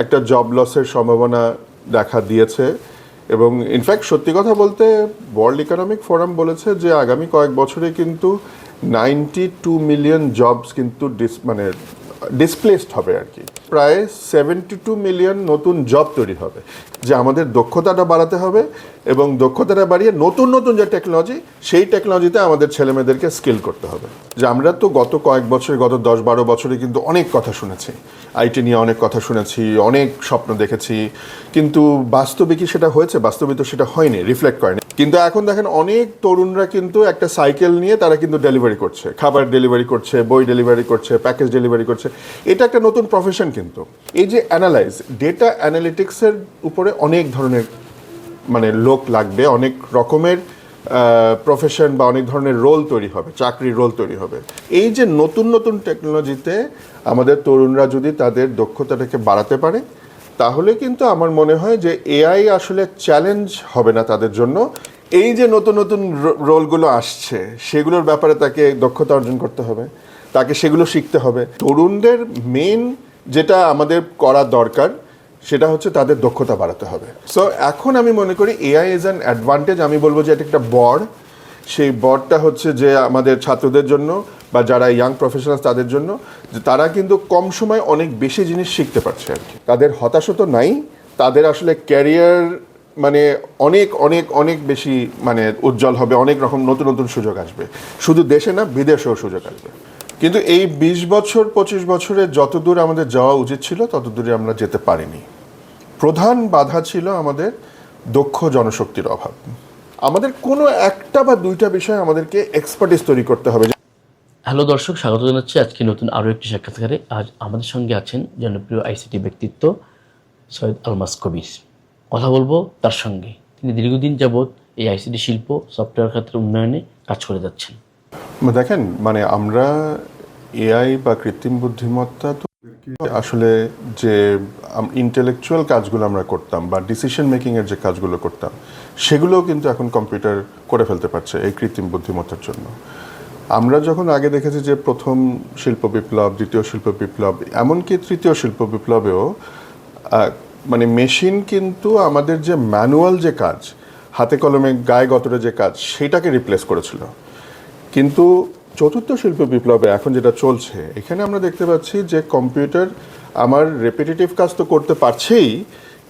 একটা জব লসের সম্ভাবনা দেখা দিয়েছে এবং ইনফ্যাক্ট সত্যি কথা বলতে ওয়ার্ল্ড ইকোনমিক ফোরাম বলেছে যে আগামী কয়েক বছরে কিন্তু নাইনটি টু মিলিয়ন জবস কিন্তু ডিস মানে ডিসপ্লেসড হবে আর কি। প্রায় সেভেন্টি টু মিলিয়ন নতুন জব তৈরি হবে, যে আমাদের দক্ষতাটা বাড়াতে হবে এবং দক্ষতাটা বাড়িয়ে নতুন নতুন যে টেকনোলজি সেই টেকনোলজিতে আমাদের ছেলেমেয়েদেরকে স্কিল করতে হবে। যে আমরা তো গত কয়েক বছরে, গত দশ বারো বছরে কিন্তু অনেক কথা শুনেছি। আইটি নিয়ে অনেক কথা শুনেছি, অনেক স্বপ্ন দেখেছি, কিন্তু বাস্তবে কি সেটা হয়েছে? বাস্তবে তো সেটা হয়নি রিফ্লেক্ট করেনি। কিন্তু এখন দেখেন অনেক তরুণরা কিন্তু একটা সাইকেল নিয়ে তারা কিন্তু ডেলিভারি করছে। খাবার ডেলিভারি করছে, বই ডেলিভারি করছে প্যাকেজ ডেলিভারি করছে। এটা একটা নতুন প্রফেশন কিন্তু। এই যে অ্যানালাইজ ডেটা অ্যানালিটিক্সের উপরে অনেক ধরনের মানে লোক লাগবে, অনেক রকমের প্রফেশন বা অনেক ধরনের রোল তৈরি হবে, চাকরির রোল তৈরি হবে। এই যে নতুন নতুন টেকনোলজিতে আমাদের তরুণরা যদি তাদের দক্ষতাটাকে বাড়াতে পারে, তাহলে কিন্তু আমার মনে হয় যে এআই আসলে চ্যালেঞ্জ হবে না তাদের জন্য। এই যে নতুন নতুন রোলগুলো আসছে, সেগুলোর ব্যাপারে তাকে দক্ষতা অর্জন করতে হবে, তাকে সেগুলো শিখতে হবে। তরুণদের মেন যেটা আমাদের করা দরকার, সেটা হচ্ছে তাদের দক্ষতা বাড়াতে হবে। সো এখন আমি মনে করি এআই ইজ অ্যান অ্যাডভান্টেজ আমি বলব যে এটা একটা বর সেই বরটা হচ্ছে যে আমাদের ছাত্রদের জন্য বা যারা ইয়াং প্রফেশনাল তাদের জন্য, যে তারা কিন্তু কম সময় অনেক বেশি জিনিস শিখতে পারছে আর কি। তাদের হতাশা তো নাই, তাদের আসলে ক্যারিয়ার মানে অনেক অনেক অনেক বেশি মানে উজ্জ্বল হবে, অনেক রকম নতুন নতুন সুযোগ আসবে। শুধু দেশে না, বিদেশেও সুযোগ আসবে। কিন্তু এই বিশ বছর, পঁচিশ বছরে যত দূর আমাদের যাওয়া উচিত ছিল তত দূরে আমরা যেতে পারিনি। প্রধান বাধা ছিল আমাদের দক্ষ জনশক্তির অভাব। আমাদের কোনো একটা বা দুইটা বিষয় আমাদেরকে এক্সপার্টিস তৈরি করতে হবে। হ্যালো দর্শক, স্বাগত জানাচ্ছি। আজকে নতুন আরও একটি সাক্ষাৎকারে। আজ আমাদের সঙ্গে আছেন জনপ্রিয় আইসিটি ব্যক্তিত্ব সৈয়দ আলমাস কবির। কথা বলব তার সঙ্গে। তিনি দীর্ঘদিন যাবৎ এই আইসিটি শিল্প সফটওয়্যার ক্ষেত্রে উন্নয়নে কাজ করে যাচ্ছেন। দেখেন মানে আমরা এআই বা কৃত্রিম বুদ্ধিমত্তা তো আসলে যে ইন্টেলেকচুয়াল কাজগুলো আমরা করতাম বা ডিসিশন মেকিংয়ের যে কাজগুলো করতাম সেগুলো কিন্তু এখন কম্পিউটার করে ফেলতে পারছে এই কৃত্রিম বুদ্ধিমত্তার জন্য। আমরা যখন আগে দেখেছি যে প্রথম শিল্প বিপ্লব, দ্বিতীয় শিল্প বিপ্লব, এমনকি তৃতীয় শিল্প বিপ্লবেও মানে মেশিন কিন্তু আমাদের যে ম্যানুয়াল যে কাজ, হাতে কলমে গায়ে গতরে যে কাজ, সেটাকে রিপ্লেস করেছিল। কিন্তু চতুর্থ শিল্প বিপ্লবে এখন যেটা চলছে, এখানে আমরা দেখতে পাচ্ছি যে কম্পিউটার আমার রেপিটেটিভ কাজ তো করতে পারছেই,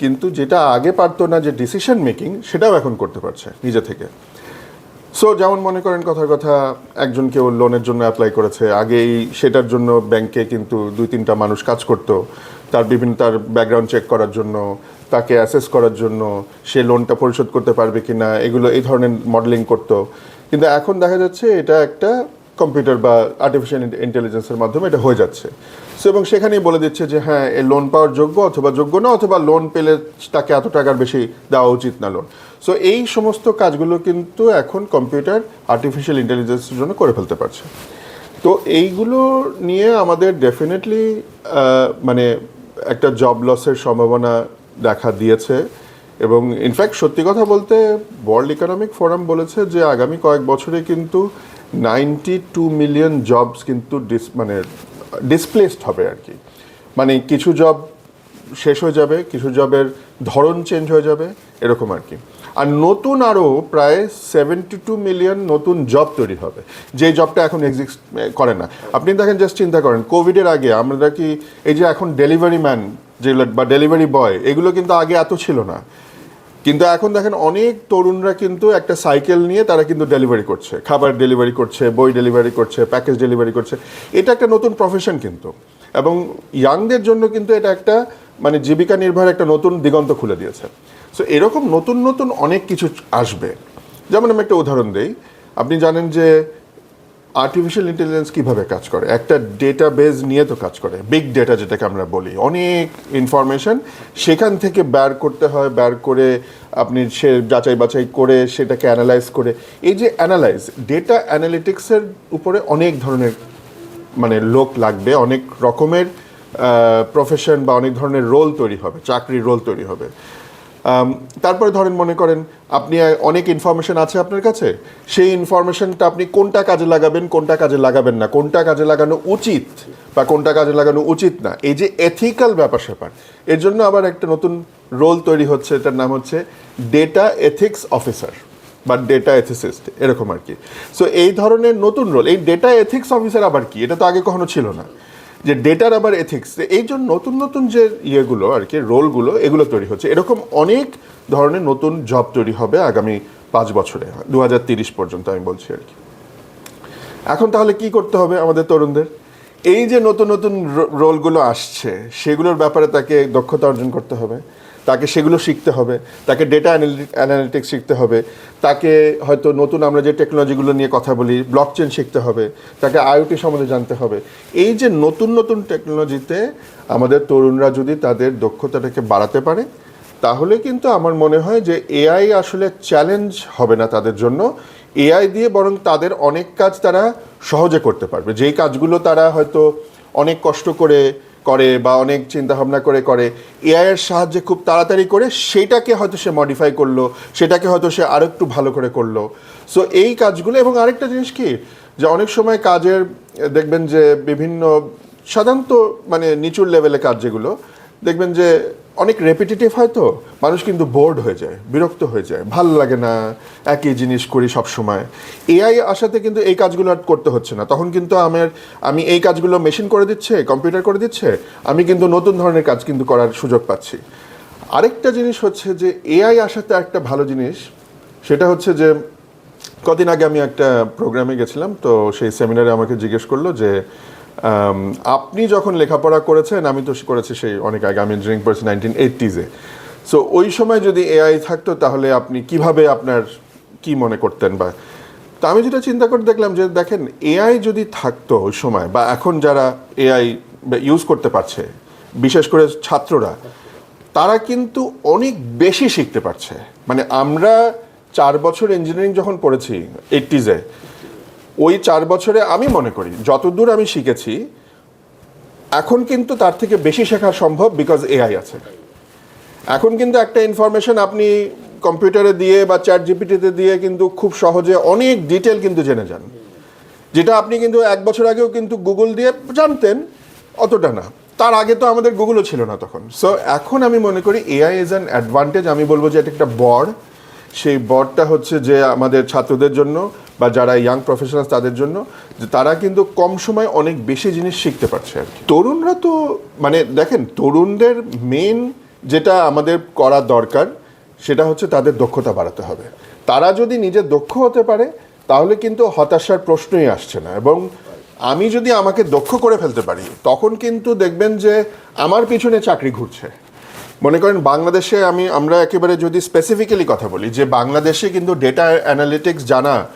কিন্তু যেটা আগে পারতো না যে ডিসিশন মেকিং সেটাও এখন করতে পারছে নিজে থেকে। সো যেমন মনে করেন কথার কথা, একজন কেউ লোনের জন্য অ্যাপ্লাই করেছে, আগেই সেটার জন্য ব্যাংকে কিন্তু দুই তিনটা মানুষ কাজ করতো। তার বিভিন্ন, তার ব্যাকগ্রাউন্ড চেক করার জন্য, তাকে অ্যাসেস করার জন্য, সে লোনটা পরিশোধ করতে পারবে কি না এগুলো, এই ধরনের মডেলিং করতো। কিন্তু এখন দেখা যাচ্ছে এটা একটা কম্পিউটার বা আর্টিফিশিয়াল ইন্টেলিজেন্সের মাধ্যমে এটা হয়ে যাচ্ছে। সো এবং সেখানেই বলে দিচ্ছে যে হ্যাঁ এ লোন পাওয়ার যোগ্য অথবা যোগ্য না, অথবা লোন পেলে তাকে এত টাকার বেশি দেওয়া উচিত না লোন সো এই সমস্ত কাজগুলো কিন্তু এখন কম্পিউটার আর্টিফিশিয়াল ইন্টেলিজেন্সের জন্য করে ফেলতে পারছে। তো, এইগুলো নিয়ে আমাদের ডেফিনেটলি মানে একটা জব লসের সম্ভাবনা দেখা দিয়েছে এবং ইনফ্যাক্ট সত্যি কথা বলতে ওয়ার্ল্ড ইকোনমিক ফোরাম বলেছে যে আগামী কয়েক বছরে কিন্তু নাইনটি টু মিলিয়ন জবস কিন্তু ডিস মানে ডিসপ্লেসড হবে আর কি। মানে কিছু জব শেষ হয়ে যাবে, কিছু জবের ধরন চেঞ্জ হয়ে যাবে, এরকম আর কি। আর নতুন আরও প্রায় সেভেন্টি টু মিলিয়ন নতুন জব তৈরি হবে। যে জবটা এখন এক্সিস্ট করে না। আপনি দেখেন জাস্ট চিন্তা করেন কোভিডের আগে আমরা কি, এই যে এখন ডেলিভারি ম্যান যেগুলো বা ডেলিভারি বয় এগুলো কিন্তু আগে এত ছিল না। কিন্তু এখন দেখেন, অনেক তরুণরা কিন্তু একটা সাইকেল নিয়ে তারা কিন্তু ডেলিভারি করছে। খাবার ডেলিভারি করছে, বই ডেলিভারি করছে প্যাকেজ ডেলিভারি করছে। এটা একটা নতুন প্রফেশন কিন্তু। এবং ইয়াংদের জন্য কিন্তু এটা একটা মানে জীবিকা নির্ভর একটা নতুন দিগন্ত খুলে দিয়েছে। সো এরকম নতুন নতুন অনেক কিছু আসবে। যেমন আমি একটা উদাহরণ দিই। আপনি জানেন যে আর্টিফিশিয়াল ইন্টেলিজেন্স কীভাবে কাজ করে? একটা ডেটা বেজ নিয়ে তো কাজ করে। বিগ ডেটা যেটাকে আমরা বলি। অনেক ইনফরমেশন সেখান থেকে বের করতে হয়, বের করে আপনি সে যাচাই বাছাই করে সেটাকে অ্যানালাইজ করে। এই যে অ্যানালাইজ ডেটা অ্যানালিটিক্সের উপরে অনেক ধরনের মানে লোক লাগবে। অনেক রকমের প্রফেশন বা অনেক ধরনের রোল তৈরি হবে, চাকরির রোল তৈরি হবে। তারপরে ধরেন মনে করেন আপনি অনেক ইনফরমেশন আছে আপনার কাছে। সেই ইনফরমেশনটা আপনি কোনটা কাজে লাগাবেন, কোনটা কাজে লাগাবেন না। কোনটা কাজে লাগানো উচিত বা কোনটা কাজে লাগানো উচিত না। এই যে এথিক্যাল ব্যাপার স্যাপার, এর জন্য আবার একটা নতুন রোল তৈরি হচ্ছে, এটার নাম হচ্ছে ডেটা এথিক্স অফিসার বা ডেটা এথিসিস্ট এরকম আর কি। সো এই ধরনের নতুন রোল এই ডেটা এথিক্স অফিসার আবার কি? এটা তো আগে কখনো ছিল না। যে ডেটার আবার এথিক্স এই জন্য নতুন নতুন যে ইয়েগুলো আর কি, রোলগুলো, এগুলো তৈরি হচ্ছে। এরকম অনেক ধরনের নতুন জব তৈরি হবে আগামী পাঁচ বছরে দু পর্যন্ত আমি বলছি আর কি। এখন তাহলে কি করতে হবে আমাদের তরুণদের? এই যে নতুন নতুন রোলগুলো আসছে, সেগুলোর ব্যাপারে তাকে দক্ষতা অর্জন করতে হবে। তাকে সেগুলো শিখতে হবে, তাকে ডেটা অ্যানালিটিক্স শিখতে হবে, তাকে হয়তো নতুন আমরা যে টেকনোলজিগুলো নিয়ে কথা বলি ব্লক চেন শিখতে হবে, তাকে আইওটি সম্বন্ধে জানতে হবে। এই যে নতুন নতুন টেকনোলজিতে আমাদের তরুণরা যদি তাদের দক্ষতাটাকে বাড়াতে পারে, তাহলে কিন্তু আমার মনে হয় যে এআই আসলে চ্যালেঞ্জ হবে না তাদের জন্য। এআই দিয়ে বরং তাদের অনেক কাজ তারা সহজে করতে পারবে। যেই কাজগুলো তারা হয়তো অনেক কষ্ট করে করে বা অনেক চিন্তা ভাবনা করে করে এআই এর সাহায্যে খুব তাড়াতাড়ি করে সেটাকে হয়তো সে মডিফাই করল, সেটাকে হয়তো সে আরও একটু ভালো করে করল। সো এই কাজগুলো এবং আরেকটা জিনিস কি? যে অনেক সময় কাজের, দেখবেন যে বিভিন্ন সাধারণত মানে নিচুর লেভেলে কাজ যেগুলো দেখবেন যে অনেক রেপিটেটিভ হয় তো মানুষ কিন্তু বোর্ড হয়ে যায়, বিরক্ত হয়ে যায়, ভালো লাগে না, একই জিনিস করি সব সময় এআই আসাতে কিন্তু এই কাজগুলো আর করতে হচ্ছে না। তখন কিন্তু আমার, আমি এই কাজগুলো মেশিন করে দিচ্ছে কম্পিউটার করে দিচ্ছে, আমি কিন্তু নতুন ধরনের কাজ কিন্তু করার সুযোগ পাচ্ছি। আরেকটা জিনিস হচ্ছে যে এআই আসাতে একটা ভালো জিনিস, সেটা হচ্ছে যে কদিন আগে আমি একটা প্রোগ্রামে গেছিলাম, তো সেই সেমিনারে আমাকে জিজ্ঞেস করল যে আপনি যখন লেখাপড়া করেছেন, আমি তো করেছি সেই অনেক আগে, আমি ইঞ্জিনিয়ারিং পড়েছি নাইনটিন এইটিজে সো ওই সময় যদি এআই থাকতো, তাহলে আপনি কীভাবে আপনার কি মনে করতেন বা তো আমি যেটা চিন্তা করে দেখলাম যে, দেখেন এআই যদি থাকতো ওই সময়, বা এখন যারা এআই ইউজ করতে পারছে, বিশেষ করে ছাত্ররা, তারা কিন্তু অনেক বেশি শিখতে পারছে। মানে আমরা চার বছর ইঞ্জিনিয়ারিং যখন পড়েছি এইটিজে ওই চার বছরে আমি মনে করি, যতদূর আমি শিখেছি, এখন কিন্তু তার থেকে বেশি শেখা সম্ভব বিকজ এআই আছে। এখন কিন্তু একটা ইনফরমেশন আপনি কম্পিউটারে দিয়ে বা চ্যাট জিপিটিতে দিয়ে কিন্তু খুব সহজে অনেক ডিটেল কিন্তু জেনে যান। যেটা আপনি কিন্তু এক বছর আগেও কিন্তু গুগল দিয়ে জানতেন, অতটা না। তার আগে তো আমাদের গুগলও ছিল না তখন। সো এখন আমি মনে করি এআই ইজ অ্যান অ্যাডভান্টেজ আমি বলব যে এটা একটা বর সেই বরটা হচ্ছে যে আমাদের ছাত্রদের জন্য বা যারা ইয়াং প্রফেশনাল তাদের জন্য, যে তারা কিন্তু কম সময় অনেক বেশি জিনিস শিখতে পারছে আর তরুণরা তো মানে দেখেন, তরুণদের মেন যেটা আমাদের করা দরকার, সেটা হচ্ছে তাদের দক্ষতা বাড়াতে হবে। তারা যদি নিজে দক্ষ হতে পারে, তাহলে কিন্তু হতাশার প্রশ্নই আসছে না। এবং আমি যদি আমাকে দক্ষ করে ফেলতে পারি, তখন কিন্তু দেখবেন যে আমার পিছনে চাকরি ঘুরছে। মনে করেন বাংলাদেশে আমি আমরা একেবারে যদি স্পেসিফিক্যালি কথা বলি যে বাংলাদেশে কিন্তু ডেটা অ্যানালিটিক্স জানা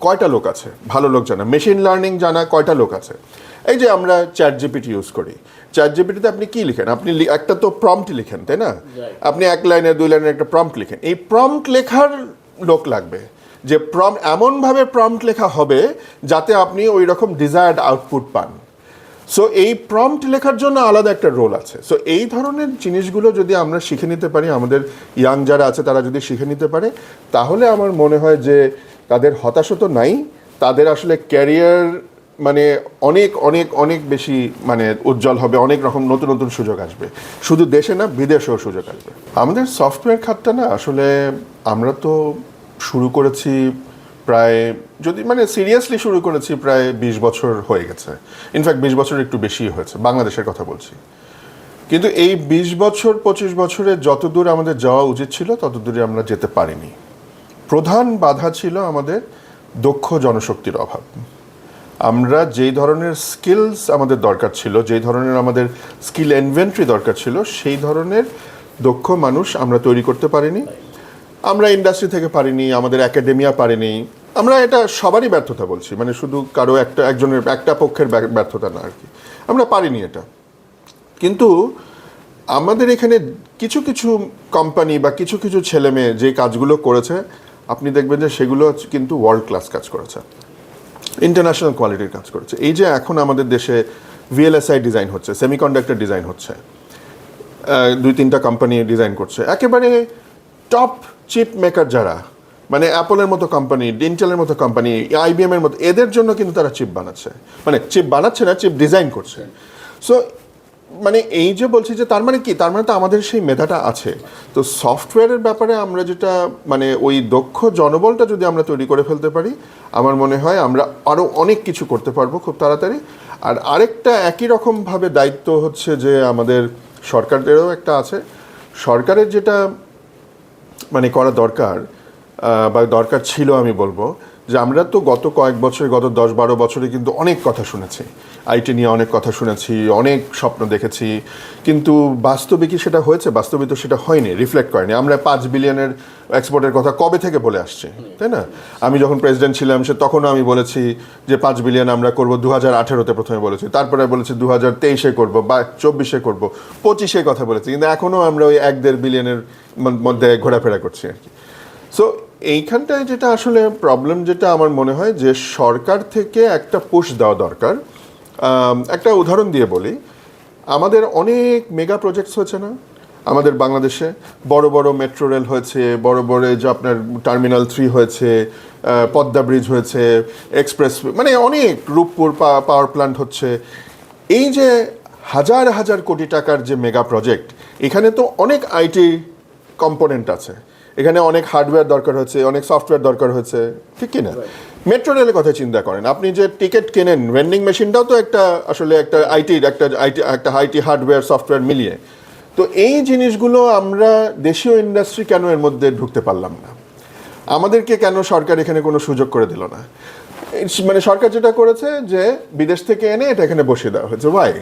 কয়টা লোক আছে? ভালো লোক জানা। মেশিন লার্নিং জানা কয়টা লোক আছে? এই যে আমরা চ্যাট জিপিটি ইউজ করি। চ্যাট জিপিটিতে আপনি কি লিখেন? আপনি একটা তো প্রম্পট লিখেন তাই না? আপনি এক লাইনের দুই লাইনের একটা প্রম্পট লিখেন। এই প্রম্পট লেখার লোক লাগবে। যে প্রম এমনভাবে প্রম্পট লেখা হবে যাতে আপনি ওই রকম ডিজায়ার্ড আউটপুট পান। সো এই প্রম্পট লেখার জন্য আলাদা একটা রোল আছে। সো এই ধরনের জিনিসগুলো যদি আমরা শিখে নিতে পারি, আমাদের ইয়াং যারা আছে, তারা যদি শিখে নিতে পারে, তাহলে আমার মনে হয় যে তাদের হতাশা তো নাই, তাদের আসলে ক্যারিয়ার মানে অনেক অনেক অনেক বেশি মানে উজ্জ্বল হবে, অনেক রকম নতুন নতুন সুযোগ আসবে। শুধু দেশে না, বিদেশেও সুযোগ আসবে। আমাদের সফটওয়্যার খাতটা না, আসলে আমরা তো শুরু করেছি প্রায় যদি মানে সিরিয়াসলি শুরু করেছি প্রায় বিশ বছর হয়ে গেছে। ইনফ্যাক্ট বিশ বছর একটু বেশি হয়েছে, বাংলাদেশের কথা বলছি। কিন্তু এই বিশ বছর, পঁচিশ বছরে যতদূর আমাদের যাওয়া উচিত ছিল ততদূরে আমরা যেতে পারিনি। প্রধান বাধা ছিল আমাদের দক্ষ জনশক্তির অভাব। আমরা যেই ধরনের স্কিলস আমাদের দরকার ছিল, যেই ধরনের আমাদের স্কিল ইনভেন্টরি দরকার ছিল, সেই ধরনের দক্ষ মানুষ আমরা তৈরি করতে পারিনি। আমরা ইন্ডাস্ট্রি থেকে পারিনি, আমাদের একাডেমিয়া পারেনি। আমরা এটা সবারই ব্যর্থতা বলছি মানে শুধু কারও একটা, একজনের, একটা পক্ষের ব্যা- ব্যর্থতা না আর কি আমরা পারিনি এটা। কিন্তু আমাদের এখানে কিছু কিছু কোম্পানি বা কিছু কিছু ছেলে মেয়ে যে কাজগুলো করেছে, আপনি দেখবেন যে সেগুলো কিন্তু ওয়ার্ল্ড ক্লাস কাজ করেছে। ইন্টারন্যাশনাল কোয়ালিটির কাজ করেছে। এই যে এখন আমাদের দেশে ভিএলএসআই ডিজাইন হচ্ছে সেমিকন্ডাক্টর ডিজাইন হচ্ছে দুই, তিনটা কোম্পানি ডিজাইন করছে, একেবারে টপ চিপ মেকার যারা মানে অ্যাপলের মতো কোম্পানি ইন্টেলের মতো কোম্পানি আইবিএম এর মতো, এদের জন্য কিন্তু তারা চিপ বানাচ্ছে। মানে চিপ বানাচ্ছে না চিপ ডিজাইন করছে। সো মানে এই যে বলছি যে তার মানে কি? তার মানে তো আমাদের সেই মেধাটা আছে। তো সফটওয়্যারের ব্যাপারে আমরা যেটা মানে ওই দক্ষ জনবলটা যদি আমরা তৈরি করে ফেলতে পারি, আমার মনে হয় আমরা আরও অনেক কিছু করতে পারব খুব তাড়াতাড়ি। আর আরেকটা একই রকমভাবে দায়িত্ব হচ্ছে যে আমাদের সরকারদেরও একটা আছে। সরকারের যেটা মানে করা দরকার বা দরকার ছিল আমি বলব যে আমরা তো গত কয়েক বছর, গত দশ বারো বছরে কিন্তু অনেক কথা শুনেছি। আইটি নিয়ে অনেক কথা শুনেছি, অনেক স্বপ্ন দেখেছি। কিন্তু বাস্তবে কি সেটা হয়েছে? বাস্তবে তো সেটা হয়নি রিফ্লেক্ট করেনি। আমরা পাঁচ বিলিয়নের এক্সপোর্টের কথা কবে থেকে বলে আসছি, তাই না? আমি যখন প্রেসিডেন্ট ছিলাম, সে তখনও আমি বলেছি যে পাঁচ বিলিয়ন আমরা করব দু হাজার আঠেরোতে প্রথমে বলেছি। তারপরে বলেছি দু হাজার তেইশে করব বা চব্বিশে করব, পঁচিশে কথা বলেছি। কিন্তু এখনও আমরা ওই এক দেড় বিলিয়নের মধ্যে ঘোরাফেরা করছি আর কি। সো এইখানটায় যেটা আসলে প্রবলেম যেটা আমার মনে হয় যে সরকার থেকে একটা পুশ দেওয়া দরকার। একটা উদাহরণ দিয়ে বলি। আমাদের অনেক মেগা প্রজেক্টস হয়েছে না? আমাদের বাংলাদেশে বড় বড় মেট্রো রেল হয়েছে, বড় বড় যে আপনার টার্মিনাল থ্রি হয়েছে পদ্মা ব্রিজ হয়েছে এক্সপ্রেস মানে অনেক রূপপুর পাওয়ার প্ল্যান্ট হচ্ছে। এই যে হাজার হাজার কোটি টাকার যে মেগা প্রজেক্ট এখানে তো অনেক আইটি কম্পোনেন্ট আছে। এখানে অনেক হার্ডওয়্যার দরকার হচ্ছে অনেক সফটওয়্যার দরকার হচ্ছে ঠিক কি না মেট্রো রেলের কথা চিন্তা করেন। আপনি যে টিকিট কেনেন ভেন্ডিং মেশিনটাও তো একটা আসলে একটা আইটি একটা আইটি একটা আইটি হার্ডওয়্যার সফটওয়্যার মিলিয়ে। তো এই জিনিসগুলো আমরা দেশীয় ইন্ডাস্ট্রি কেন এর মধ্যে ঢুকতে পারলাম না? আমাদেরকে কেন সরকার এখানে কোনো সুযোগ করে দিল না? মানে সরকার যেটা করেছে যে বিদেশ থেকে এনে এটা এখানে বসিয়ে দেওয়া হয়েছে। ভাই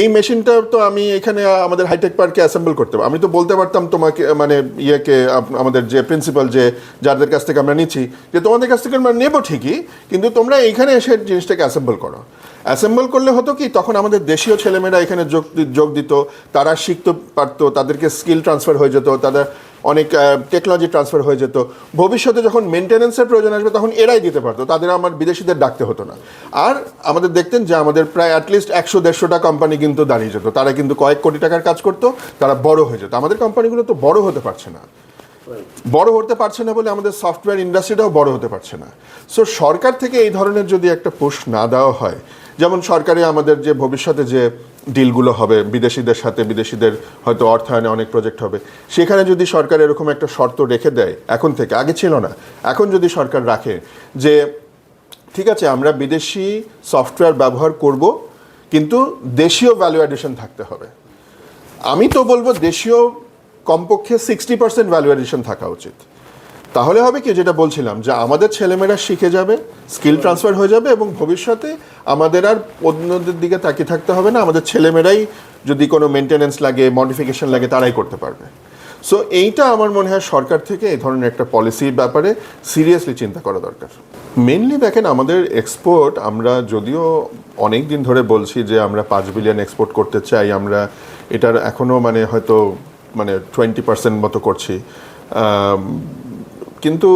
এই মেশিনটা তো আমি এখানে আমাদের হাইটেক পার্কে অ্যাসেম্বল করতে আমি তো বলতে পারতাম তোমাকে মানে ইয়েকে আমাদের যে প্রিন্সিপাল যে, যাদের কাছ থেকে আমরা নিচ্ছি, যে তোমাদের কাছ থেকে আমরা নেব ঠিকই, কিন্তু তোমরা এইখানে এসে জিনিসটাকে অ্যাসেম্বল করো। অ্যাসেম্বল করলে হতো কি, তখন আমাদের দেশীয় ছেলেমেয়েরা এখানে যোগ যোগ দিত, তারা শিখতে পারতো, তাদেরকে স্কিল ট্রান্সফার হয়ে যেত, তাদের অনেক টেকনোলজি ট্রান্সফার হয়ে যেত। ভবিষ্যতে যখন মেনটেন্যান্সের প্রয়োজন আসবে, তখন এরাই দিতে পারতো। তাদের আমার বিদেশিদের ডাকতে হতো না। আর আমাদের দেখতেন যে আমাদের প্রায় অ্যাটলিস্ট একশো দেড়শোটা কোম্পানি কিন্তু দাঁড়িয়ে যেত। তারা কিন্তু কয়েক কোটি টাকার কাজ করতো, তারা বড় হয়ে যেত। আমাদের কোম্পানিগুলো তো বড় হতে পারছে না। বড় হতে পারছে না বলে আমাদের সফটওয়্যার ইন্ডাস্ট্রিটাও বড় হতে পারছে না। সো সরকার থেকে এই ধরনের যদি একটা পুশ না দেওয়া হয়, যেমন সরকারে আমাদের যে ভবিষ্যতে যে ডিলগুলো হবে, বিদেশিদের সাথে, বিদেশিদের হয়তো অর্থায়নে অনেক প্রজেক্ট হবে। সেখানে যদি সরকার এরকম একটা শর্ত রেখে দেয়, এখন থেকে, আগে ছিল না, এখন যদি সরকার রাখে যে, ঠিক আছে, আমরা বিদেশি সফটওয়্যার ব্যবহার করব, কিন্তু দেশীয় ভ্যালু অ্যাডিশন থাকতে হবে। আমি তো বলব দেশীয় কমপক্ষে সিক্সটি পার্সেন্ট ভ্যালু অ্যাডিশন থাকা উচিত। তাহলে হবে কি, যেটা বলছিলাম, যে আমাদের ছেলেমেয়েরা শিখে যাবে, স্কিল ট্রান্সফার হয়ে যাবে এবং ভবিষ্যতে আমাদের আর অন্যদের দিকে তাকিয়ে থাকতে হবে না, আমাদের ছেলেমেয়েরাই যদি কোনো মেনটেনেন্স লাগে মডিফিকেশন লাগে, তারাই করতে পারবে। সো এইটা আমার মনে হয় সরকার থেকে এই ধরনের একটা পলিসির ব্যাপারে সিরিয়াসলি চিন্তা করা দরকার। মেনলি দেখেন, আমাদের এক্সপোর্ট আমরা যদিও অনেক দিন ধরে বলছি যে আমরা পাঁচ বিলিয়ন এক্সপোর্ট করতে চাই, আমরা এটার এখনও মানে হয়তো মানে টোয়েন্টি পার্সেন্ট মতো করছি। কিন্তু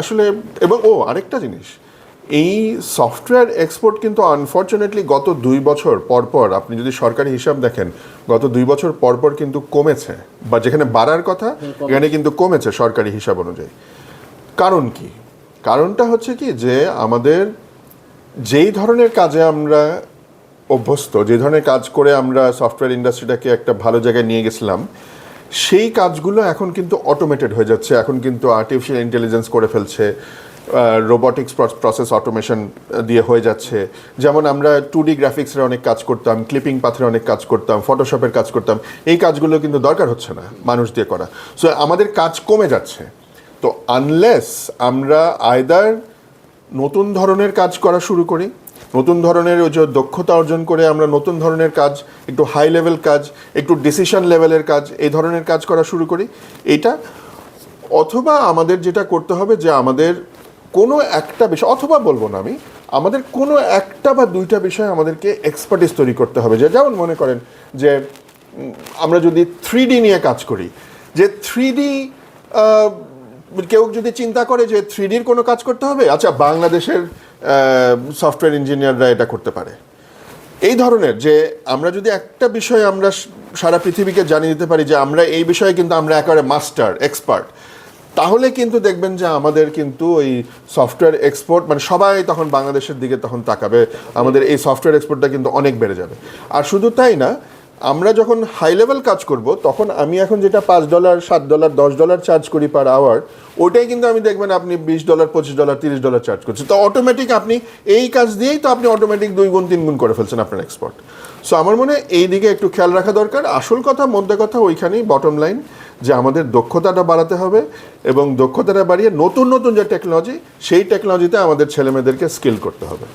আসলে এবং ও আরেকটা জিনিস। এই সফটওয়্যার এক্সপোর্ট কিন্তু আনফর্চুনেটলি গত দুই বছর পরপর আপনি যদি সরকারি হিসাব দেখেন গত দুই বছর পরপর কিন্তু কমেছে। বা যেখানে বাড়ার কথা এখানে কিন্তু কমেছে সরকারি হিসাব অনুযায়ী। কারণ কি? কারণটা হচ্ছে কি যে আমাদের যেই ধরনের কাজে আমরা অভ্যস্ত যে ধরনের কাজ করে আমরা সফটওয়্যার ইন্ডাস্ট্রিটাকে একটা ভালো জায়গায় নিয়ে গেছিলাম সেই কাজগুলো এখন কিন্তু অটোমেটেড হয়ে যাচ্ছে। এখন কিন্তু আর্টিফিশিয়াল ইন্টেলিজেন্স করে ফেলছে রোবটিক্স প্রসেস অটোমেশন দিয়ে হয়ে যাচ্ছে। যেমন আমরা টু ডি গ্রাফিক্সের অনেক কাজ করতাম ক্লিপিং পাথের অনেক কাজ করতাম ফটোশপের কাজ করতাম। এই কাজগুলো কিন্তু দরকার হচ্ছে না মানুষ দিয়ে করা। সো আমাদের কাজ কমে যাচ্ছে। তো আনলেস আমরা আয়দার নতুন ধরনের কাজ করা শুরু করি নতুন ধরনের ওই যে দক্ষতা অর্জন করে আমরা নতুন ধরনের কাজ, একটু হাই লেভেল কাজ, একটু ডিসিশন লেভেলের কাজ, এই ধরনের কাজ করা শুরু করি। এটা অথবা আমাদের যেটা করতে হবে যে আমাদের কোনো একটা বিষয়, অথবা বলব না আমি, আমাদের কোনো একটা বা দুইটা বিষয় আমাদেরকে এক্সপার্টিস তৈরি করতে হবে। যে যেমন মনে করেন যে আমরা যদি থ্রি নিয়ে কাজ করি, যে থ্রি কেউ যদি চিন্তা করে যে থ্রি কোনো কাজ করতে হবে আচ্ছা বাংলাদেশের সফটওয়্যার ইঞ্জিনিয়াররা এটা করতে পারে। এই ধরনের যে আমরা যদি একটা বিষয় আমরা সারা পৃথিবীকে জানিয়ে দিতে পারি যে আমরা এই বিষয়ে কিন্তু আমরা একেবারে মাস্টার এক্সপার্ট তাহলে কিন্তু দেখবেন যে আমাদের কিন্তু ওই সফটওয়্যার এক্সপোর্ট মানে সবাই তখন বাংলাদেশের দিকে তখন তাকাবে, আমাদের এই সফটওয়্যার এক্সপোর্টটা কিন্তু অনেক বেড়ে যাবে। আর শুধু তাই না আমরা যখন হাই লেভেল কাজ করব, তখন আমি এখন যেটা পাঁচ ডলার সাত ডলার দশ ডলার চার্জ করি পার আওয়ার ওটাই কিন্তু আমি দেখবেন আপনি বিশ ডলার পঁচিশ ডলার তিরিশ ডলার চার্জ করছেন তো অটোমেটিক আপনি এই কাজ দিয়েই তো আপনি অটোমেটিক দুই গুণ, তিন গুণ করে ফেলছেন আপনার এক্সপোর্ট সো আমার মনে হয় এই দিকে একটু খেয়াল রাখা দরকার। আসল কথা, মধ্যে কথা ওইখানেই বটম লাইন যে আমাদের দক্ষতাটা বাড়াতে হবে এবং দক্ষতাটা বাড়িয়ে নতুন নতুন যে টেকনোলজি সেই টেকনোলজিতে আমাদের ছেলেমেয়েদেরকে স্কিল করতে হবে।